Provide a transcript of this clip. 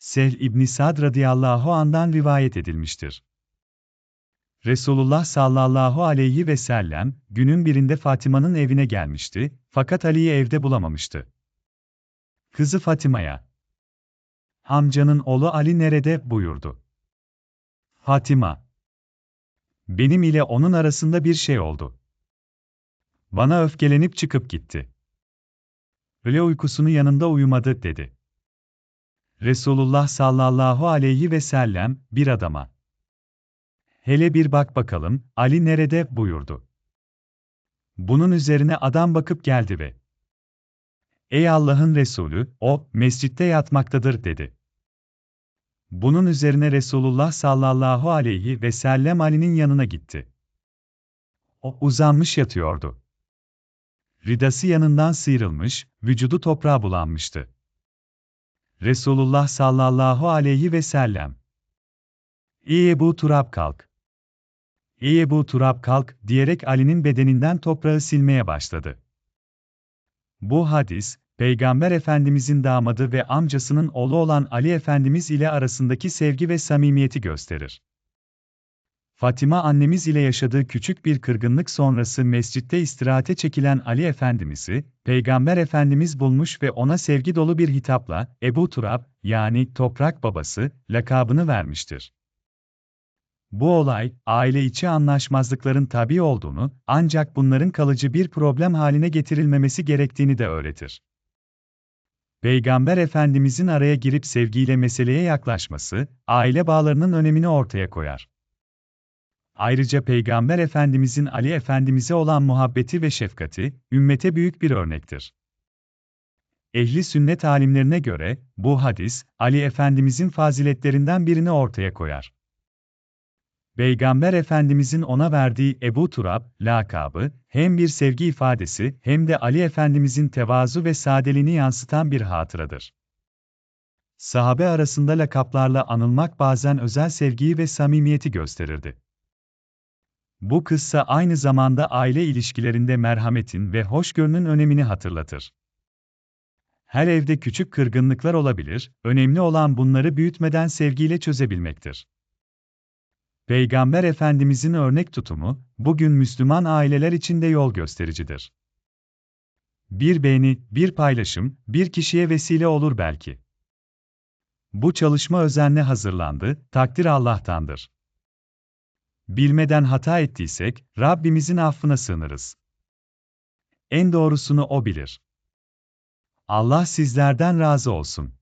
Sehl İbn Sad radıyallahu andan rivayet edilmiştir. Resulullah sallallahu aleyhi ve sellem, günün birinde Fatıma'nın evine gelmişti, fakat Ali'yi evde bulamamıştı. Kızı Fatima'ya, amcanın oğlu Ali nerede buyurdu. Fatima, benim ile onun arasında bir şey oldu. Bana öfkelenip çıkıp gitti. Öyle uykusunu yanında uyumadı dedi. Resulullah sallallahu aleyhi ve sellem bir adama. Hele bir bak bakalım, Ali nerede buyurdu. Bunun üzerine adam bakıp geldi ve Ey Allah'ın Resulü, o, mescitte yatmaktadır dedi. Bunun üzerine Resulullah sallallahu aleyhi ve sellem Ali'nin yanına gitti. O, uzanmış yatıyordu. Ridası yanından sıyrılmış, vücudu toprağa bulanmıştı. Resulullah sallallahu aleyhi ve sellem. İyi Ebu Turab kalk. İyi Ebu Turab kalk diyerek Ali'nin bedeninden toprağı silmeye başladı. Bu hadis, Peygamber Efendimizin damadı ve amcasının oğlu olan Ali Efendimiz ile arasındaki sevgi ve samimiyeti gösterir. Fatima annemiz ile yaşadığı küçük bir kırgınlık sonrası mescitte istirahate çekilen Ali Efendimiz'i, Peygamber Efendimiz bulmuş ve ona sevgi dolu bir hitapla, Ebu Turab, yani toprak babası, lakabını vermiştir. Bu olay, aile içi anlaşmazlıkların tabi olduğunu, ancak bunların kalıcı bir problem haline getirilmemesi gerektiğini de öğretir. Peygamber Efendimizin araya girip sevgiyle meseleye yaklaşması, aile bağlarının önemini ortaya koyar. Ayrıca Peygamber Efendimizin Ali Efendimiz'e olan muhabbeti ve şefkati, ümmete büyük bir örnektir. Ehli sünnet alimlerine göre, bu hadis, Ali Efendimizin faziletlerinden birini ortaya koyar. Peygamber Efendimizin ona verdiği Ebu Turab lakabı hem bir sevgi ifadesi hem de Ali Efendimizin tevazu ve sadeliğini yansıtan bir hatıradır. Sahabe arasında lakaplarla anılmak bazen özel sevgiyi ve samimiyeti gösterirdi. Bu kıssa aynı zamanda aile ilişkilerinde merhametin ve hoşgörünün önemini hatırlatır. Her evde küçük kırgınlıklar olabilir, önemli olan bunları büyütmeden sevgiyle çözebilmektir. Peygamber Efendimizin örnek tutumu, bugün Müslüman aileler için de yol göstericidir. Bir beğeni, bir paylaşım, bir kişiye vesile olur belki. Bu çalışma özenle hazırlandı, takdir Allah'tandır. Bilmeden hata ettiysek, Rabbimizin affına sığınırız. En doğrusunu O bilir. Allah sizlerden razı olsun.